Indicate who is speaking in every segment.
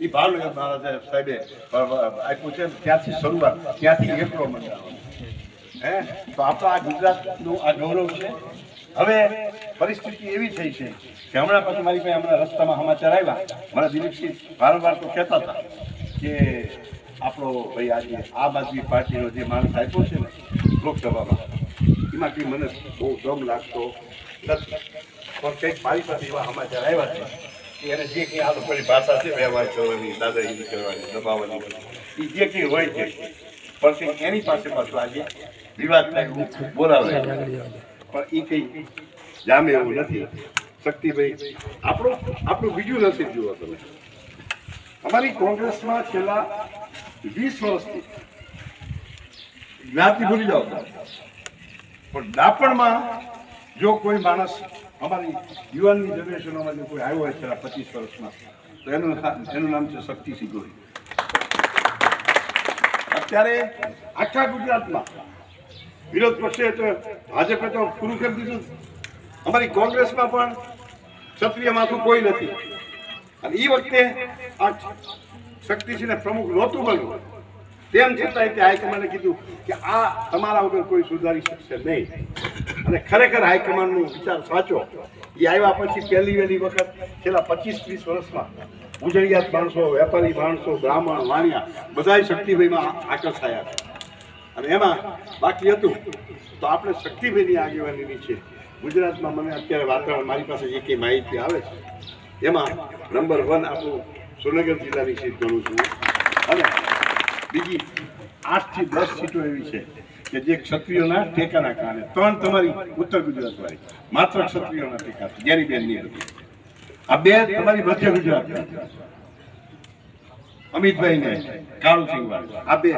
Speaker 1: એ ભાવનગર મહારાજ સાહેબે આપ્યું છે ત્યાંથી શરૂઆત, ત્યાંથી એકલો મંડાણો હે? તો આપણા આ ગુજરાતનું આ ગૌરવ છે. હવે પરિસ્થિતિ એવી થઈ છે કે હમણાં પછી મારી પાસે હમણાં રસ્તામાં સમાચાર આવ્યા. મને દિલીપસિંહ વારંવાર તો કહેતા હતા કે આપણો ભાઈ આજે આમ આદમી પાર્ટીનો જે માણસ આપ્યો છે ને, લોકસભામાં એમાં કંઈ મને બહુ દમ લાગતો નથી. પણ કંઈક મારી પાસે એવા સમાચાર આવ્યા છે. એને જે કંઈ આ લોકોની ભાષા છે વ્યવહાર કરવાની દાદાગીરી કરવાની દબાવવાની એ જે કંઈ હોય છે. પણ એની પાસે પાછું આજે વિવાદ બોલાવે. પણ એ કંઈ જામે એવું નથી. શક્તિભાઈ, આપણું આપણું બીજું નસીબ જુઓ તમે. અમારી કોંગ્રેસમાં છેલ્લા વીસ વર્ષથી જ્ઞાતિ ભૂલી જાઓ. પણ ડાપણમાં જો કોઈ માણસ અમારી યુવાનની જનરેશનોમાં જો કોઈ આવ્યો હોય છેલ્લા પચીસ વર્ષમાં, તો એનું એનું નામ છે શક્તિસિંહ ગોહિલ અત્યારે આખા ગુજરાતમાં વિરોધ પક્ષે તો ભાજપે તો પૂરું કરી દીધું. અમારી કોંગ્રેસમાં પણ ક્ષત્રિય માથું કોઈ નથી. અને એ વખતે આ શક્તિસિંહને પ્રમુખ નહોતું બન્યું તેમ છતાં તે હાઈકમાન્ડે કીધું કે આ તમારા વગર કોઈ સુધારી શકશે નહીં. અને ખરેખર હાઈકમાન્ડનો વિચાર સાચો. એ આવ્યા પછી પહેલી વહેલી વખત છેલ્લા પચીસ ત્રીસ વર્ષમાં ઉજળિયાત માણસો, વેપારી માણસો, બ્રાહ્મણ, વાણિયા બધાય શક્તિભાઈમાં આકર્ષાયા છે. અને એમાં બાકી હતું તો આપણે શક્તિભાઈની આગેવાનીની છે. ગુજરાતમાં મને અત્યારે વાતાવરણ મારી પાસે જે કંઈ માહિતી આવે છે, એમાં નંબર વન આપણું સુરનગર જિલ્લાની સીટ ગણું છું અને બીજી આઠથી દસ સીટો એવી છે કે જે ક્ષત્રિયોના ટેકાના કારણે. ત્રણ તમારી ઉત્તર ગુજરાત વાળી માત્ર ક્ષત્રિયોના ટેકા જેની બેનની હતી. આ બે તમારી મધ્ય ગુજરાત અમિતભાઈ ને કાળુસિંહ આ બે.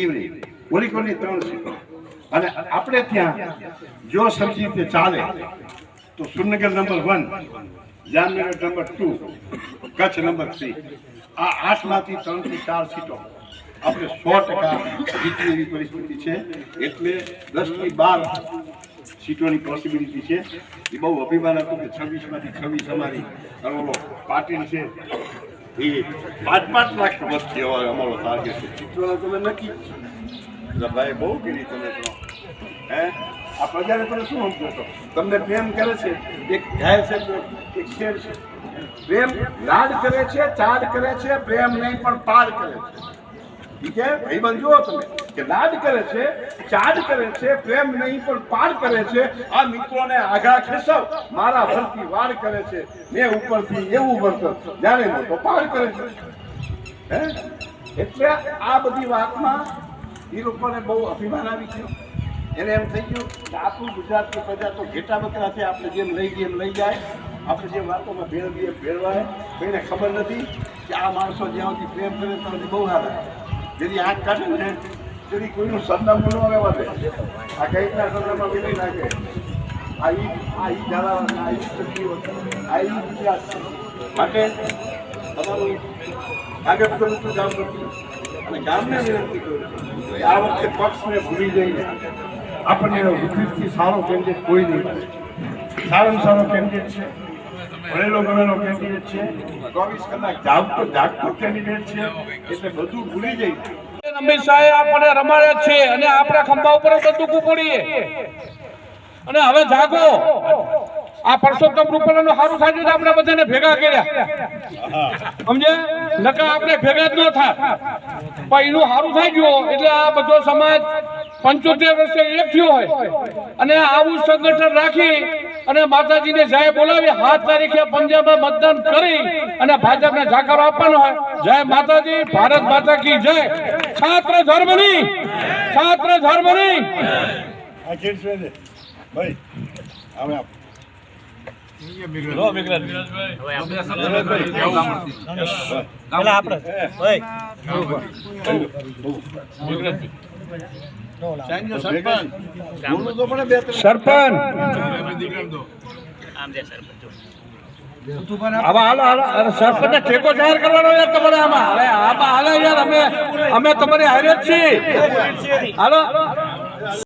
Speaker 1: ઈવરી ઓલિકોની ત્રણ સીટો? અને આપણે ત્યાં જો સરખી રીતે ચાલે, તો Surnagar number one, Jamnagar number two, Kutch number three. આ આઠમાંથી ત્રણથી ચાર સીટો. આપણે સો ટકા એવી પરિસ્થિતિ છે. એટલે દસથી બાર સીટોની પોસિબિલિટી છે. એ બહુ અભિમાન હતું કે છવ્વીસમાંથી છવ્વીસ અમારી ઓલો પાટીલ છે. એ પાંચ પાંચ લાખ વસ્તી હવે અમારો ટાર્ગેટ છે. ચિત્રોનો તમે નક્કી એટલે ભાઈ બહુ કરી તમે તો. હે? આ પ્રજાને તમે શું સમજો છો? તમને પ્રેમ કરે છે? એક ઘાય છે એક શેર છે. પ્રેમ લાડ કરે છે, ચાડ કરે છે, પ્રેમ નહીં પણ પાડ કરે છે. ઠીક છે? ભાઈબંધ, જુઓ તમે, કે લાડ કરે છે, ચાડ કરે છે, પ્રેમ નહીં, પણ પાડ કરે છે. આ મિત્રોને આઘા ખેસવ મારા ભરતી વાડ કરે છે. મેં ઉપરથી એવું વર્તન. જ્યારે મોટો પાડ કરે છે. હે? એટલે આ બધી વાતમાં એ લોકોને બહુ અભિમાન આવી ગયો. એને એમ થઈ ગયું કે આપણું ગુજરાતની પ્રજા તો ઘેટા બકરા છે આપણે જેમ લઈ ગઈ એમ લઈ જાય. આપણે જે વાતોમાં ભેળવીએ ભેળવાય, કોઈને ખબર નથી કે આ માણસો જ્યાં સુધી પ્રેમ કરે ત્યાં બહુ સારા જેની આંખ કાઢે ને તેની કોઈનું સરનામું ન આવે દે. આ કઈ રીતના સરનામા વિનય નાખે? આ ઈ આ ઈ ઝાલાવાડ, આ ઈ સખીઓ, આ ઈ ગુજરાત માટે તમારું આગળ તો કામ નથી. અને ગામને વિનંતી કરું આ વખતે પક્ષને ભૂલી જઈને આપણને વિદ્યુતથી સારો કેન્ડિડેટ કોઈ નહીં. સારામાં સારો કેન્ડિડેટ છે. ભણેલો ગણેલો કેન્ડિડેટ છે. ચોવીસ કલાક જાગતો જાગતો કેન્ડિડેટ છે. એટલે બધું ભૂલી જઈ.
Speaker 2: અમિત શાહે આપણે રમાડે છે અને આપણા ખંભા ઉપર બંદૂક પડીએ અને હવે જાગો. આ પરસોત્તમ રૂપાલાનું સારું સાજુ આપણે બધાને ભેગા કર્યા. સમજે? નકા આપણે ભેગા જ ન થાય પણ એનું સારું થઈ ગયું એટલે આ બધો સમાજ પંચોતેર વર્ષે એક થયો હોય. અને આવું સંગઠન રાખી અને માતાજીને જય બોલાવી સાત તારીખે પંજાબમાં મતદાન કરી અને ભાજપને જાકાર આપવાનો હોય. જય માતાજી, ભારત માતા કી જય. છાત્ર ધર્મની છાત્ર ધર્મની.
Speaker 1: આ ખેડ છે ભાઈ
Speaker 2: સરપંચ. સરપંચને ટેકો જાહેર કરવાનો તમારે આમાં. હવે અમે અમે તમારી હારે જ છીએ. હાલો.